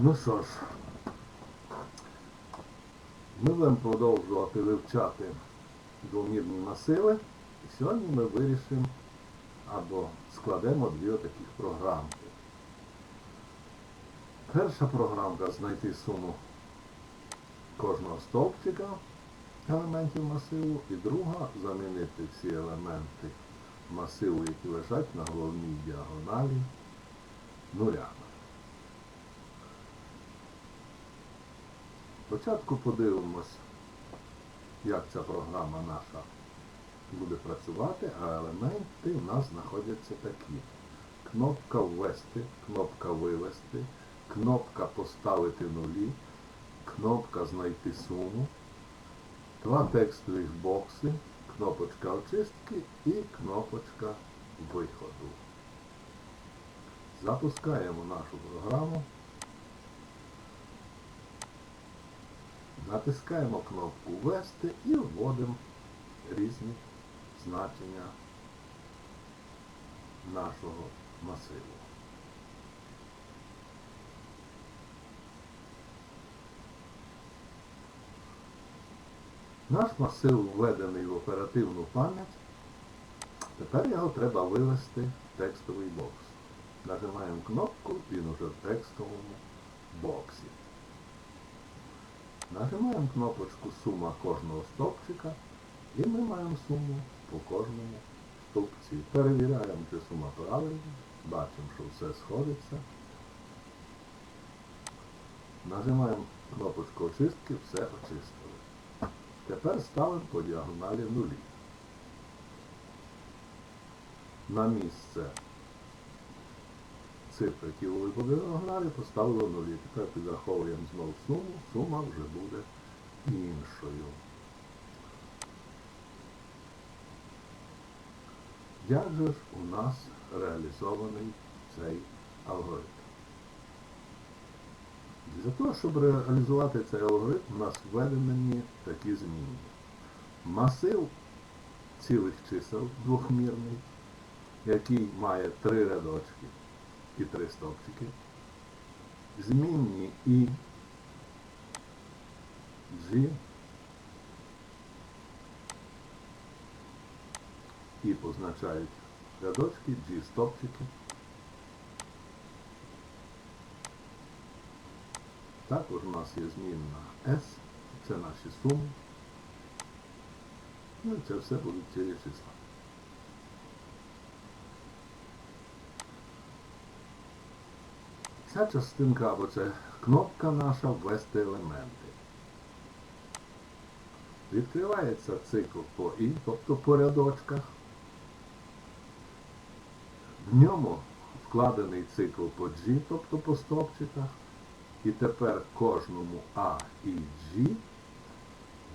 Ну що ж, ми будемо продовжувати вивчати двомірні масиви. І сьогодні ми вирішимо або складемо дві таких програмки. Перша програмка знайти суму кожного стовпчика елементів масиву, і друга замінити всі елементи масиву, які лежать на головній діагоналі нулями. Спочатку подивимось, як ця програма наша буде працювати, а елементи в нас знаходяться такі. Кнопка ввести, кнопка вивести, кнопка поставити нулі, кнопка знайти суму, два текстових бокси, кнопочка очистки і кнопочка виходу. Запускаємо нашу програму. Натискаємо кнопку Ввести і вводимо різні значення нашого масиву. Наш масив введений в оперативну пам'ять. Тепер його треба вивести в текстовий бокс. Нажимаємо кнопку, він уже в текстовому боксі. Нажимаємо кнопочку Сума кожного стовпчика і ми маємо суму по кожному стовпці. Перевіряємо, чи сума правильна, бачимо, що все сходиться. Нажимаємо кнопочку очистки, все очистили. Тепер ставимо по діагоналі нулі. На місце цифри, які були по діагоналі, поставили нулі. Тепер підраховуємо знову суму, сума вже буде іншою. Як же ж у нас реалізований цей алгоритм? Для того, щоб реалізувати цей алгоритм, у нас введені такі зміни. Масив цілих чисел двохмірний, який має три рядочки і три стовпчики. Змінні І, G і позначають рядочки, G стовпчики. Також у нас є змінна S, це наші суми. Ну і це все будуть цілі числа. Ця частинка або це кнопка наша ввести елементи. Відкривається цикл по І, тобто по рядочках. В ньому вкладений цикл по G, тобто по стовпчиках. І тепер кожному А і G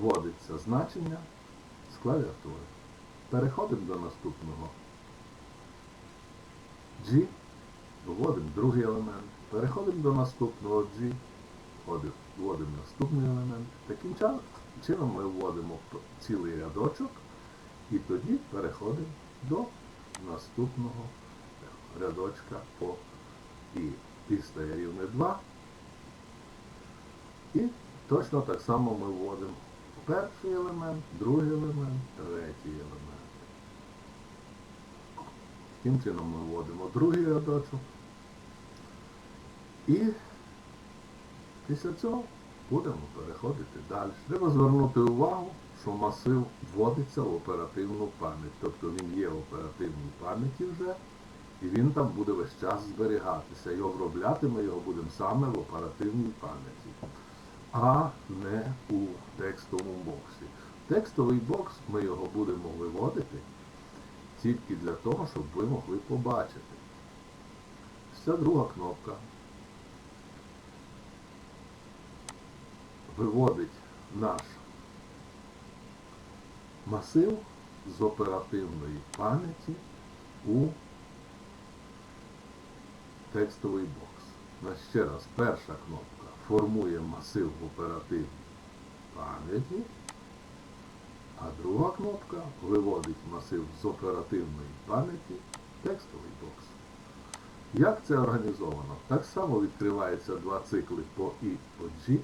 вводиться значення з клавіатури. Переходимо до наступного G, вводимо другий елемент. Переходимо до наступного G, вводимо, наступний елемент. Таким чином ми вводимо цілий рядочок і тоді переходимо до наступного рядочка по І. Стає рівне 2. І точно так само ми вводимо перший елемент, другий елемент, третій елемент. Таким чином ми вводимо другий рядочок. І після цього будемо переходити далі. Треба звернути увагу, що масив вводиться в оперативну пам'ять. Тобто він є в оперативній пам'яті вже, і він там буде весь час зберігатися. І обробляти ми його будемо саме в оперативній пам'яті, а не у текстовому боксі. Текстовий бокс ми його будемо виводити тільки для того, щоб ви могли побачити. Ця друга кнопка виводить наш масив з оперативної пам'яті у текстовий бокс. Значить, ще раз, перша кнопка формує масив в оперативній пам'яті, а друга кнопка виводить масив з оперативної пам'яті в текстовий бокс. Як це організовано? Так само відкриваються два цикли по І, по G,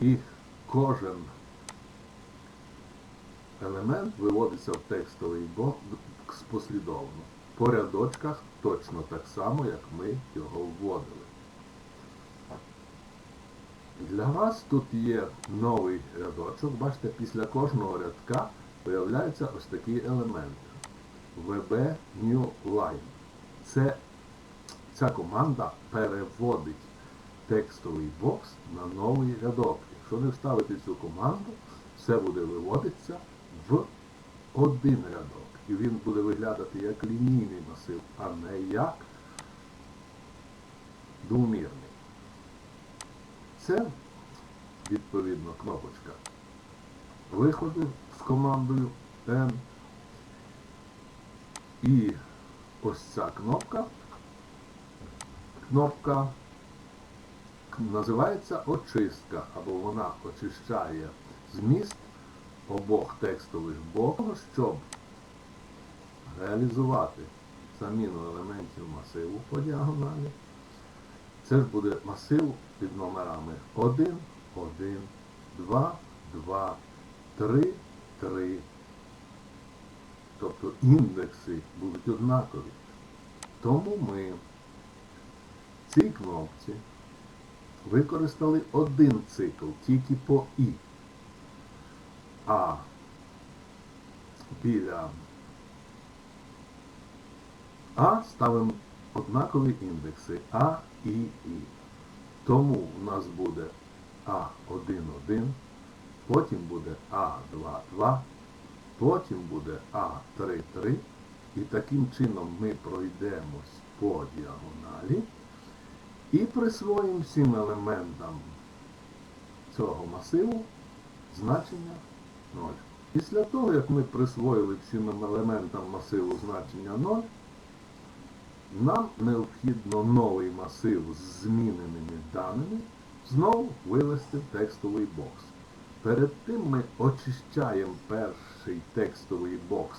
і кожен елемент виводиться в текстовий бокс послідовно. По рядочках точно так само, як ми його вводили. Для вас тут є новий рядочок. Бачите, після кожного рядка появляються ось такі елементи. VB New Line. Це, ця команда переводить текстовий бокс на новий рядок. Якщо не вставити цю команду, все буде виводитися в один рядок. І він буде виглядати як лінійний масив, а не як двомірний. Це, відповідно, кнопочка виходу з командою N. І ось ця кнопка, кнопка називається очистка, або вона очищає зміст обох текстових блоків, щоб реалізувати заміну елементів масиву по діагоналі. Це ж буде масив під номерами 1, 1, 2, 2, 3, 3. Тобто індекси будуть однакові. Тому ми в цій кнопці використали один цикл тільки по І. А біля А ставимо однакові індекси А і І. Тому у нас буде А1,1, потім буде А2,2, потім буде А3,3. І таким чином ми пройдемось по діагоналі і присвоїмо всім елементам цього масиву значення 0. Після того, як ми присвоїли всім елементам масиву значення 0, нам необхідно новий масив з зміненими даними знову вивести в текстовий бокс. Перед тим ми очищаємо перший текстовий бокс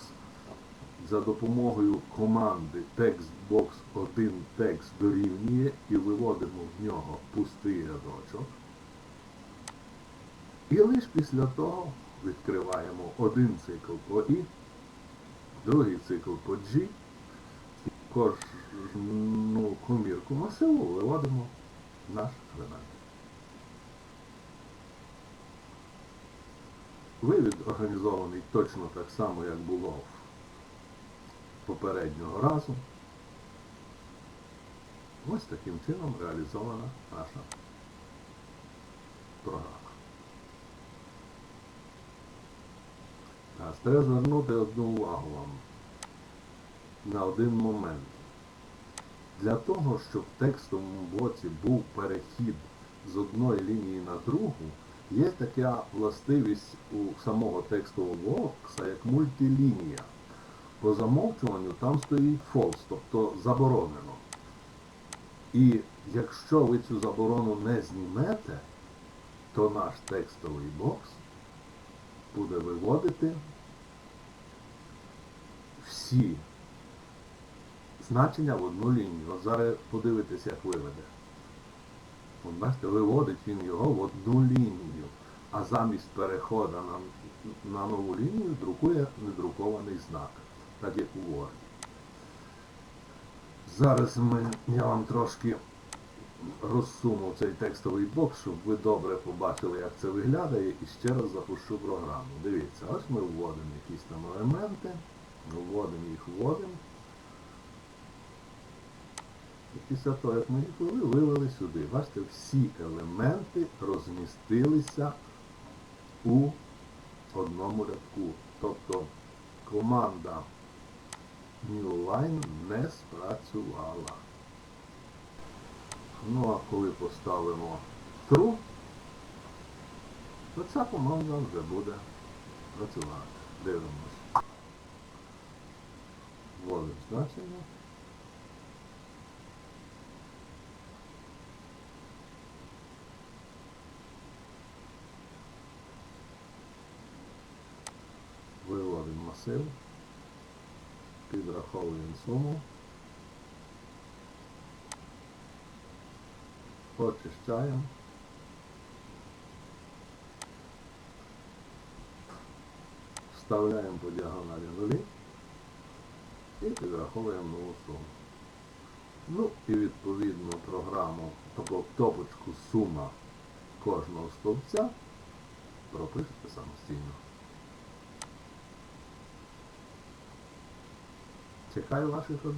за допомогою команди TextBox 1 текст дорівнює і виводимо в нього пустий рядочок. І лише після того відкриваємо один цикл по І, другий цикл по G, і кожну комірку масиву виводимо в наш елемент. Вивід організований точно так само, як було попереднього разу. Ось таким чином реалізована наша програма. Треба звернути одну увагу вам на один момент. Для того, щоб в текстовому блоці був перехід з одної лінії на другу, є така властивість у самого текстового блокса, як мультилінія. По замовчуванню там стоїть false, тобто заборонено. І якщо ви цю заборону не знімете, то наш текстовий бокс буде виводити всі значення в одну лінію. От зараз подивитесь, як виведе. От бачите, виводить він його в одну лінію, а замість переходу на, на нову лінію друкує недрукований знак, так як у Word. Зараз ми, я вам трошки розсуну цей текстовий бокс, щоб ви добре побачили, як це виглядає, і ще раз запущу програму. Дивіться, ось ми вводимо якісь там елементи, вводимо їх, вводимо. І після того, як ми їх ввели, вивели сюди. Бачите, всі елементи розмістилися у одному рядку. Тобто команда Newline не спрацювала. Ну а коли поставимо true, то ця команда вже буде працювати. Дивимось. Вводимо значення. Виводимо масив, Підраховуємо суму. Очищаємо. Вставляємо по діагоналі нулі і підраховуємо нову суму. Ну і відповідно програму, тобто топочку сума кожного стовпця пропишете самостійно. Você cai, eu acho que eu sou.